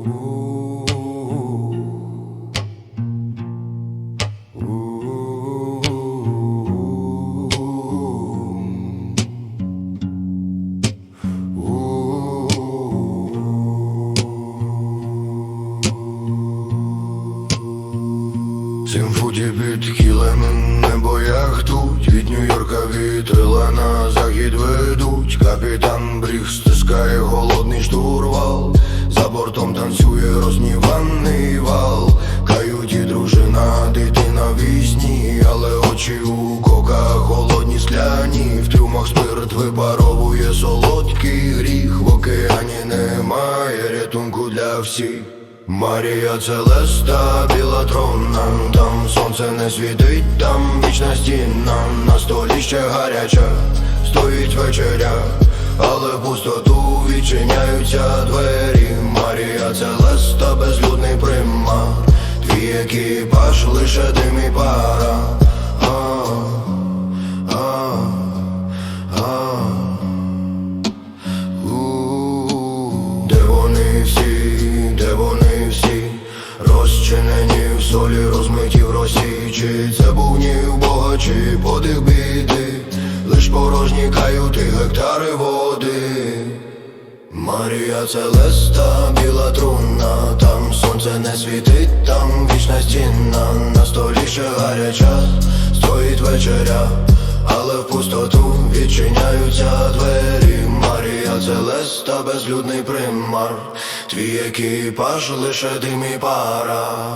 Сім футів під кілем небо яхтуть Від Нью-Йорка вітрила на захід ведуть. Капітан Бріг стискає За бортом танцює розніваний вал. Каюті дружина, дитина вісні Але очі у кока холодні скляні. В трюмах спирт випаровує солодкий гріх. В океані немає рятунку для всіх. Марія Целеста, біла тронна, там сонце не світить, там вічна стіна, на столі ще гаряча, стоїть вечеря, але в пустоту відчиняються двері. Марія Целеста, безлюдний примар, твій екіпаж лише дим і пара. Де вони всі, де вони всі, розчинені в солі, розмиті в росі, чи це був в Бога, чи подих біди, лиш порожні каюти, гектари води. Марія Целеста, світить, там вічна стіна, на столі ще гаряча, стоїть вечеря, але в пустоту відчиняються двері. Марія Целеста, безлюдний примар, твій екіпаж лише дим і пара.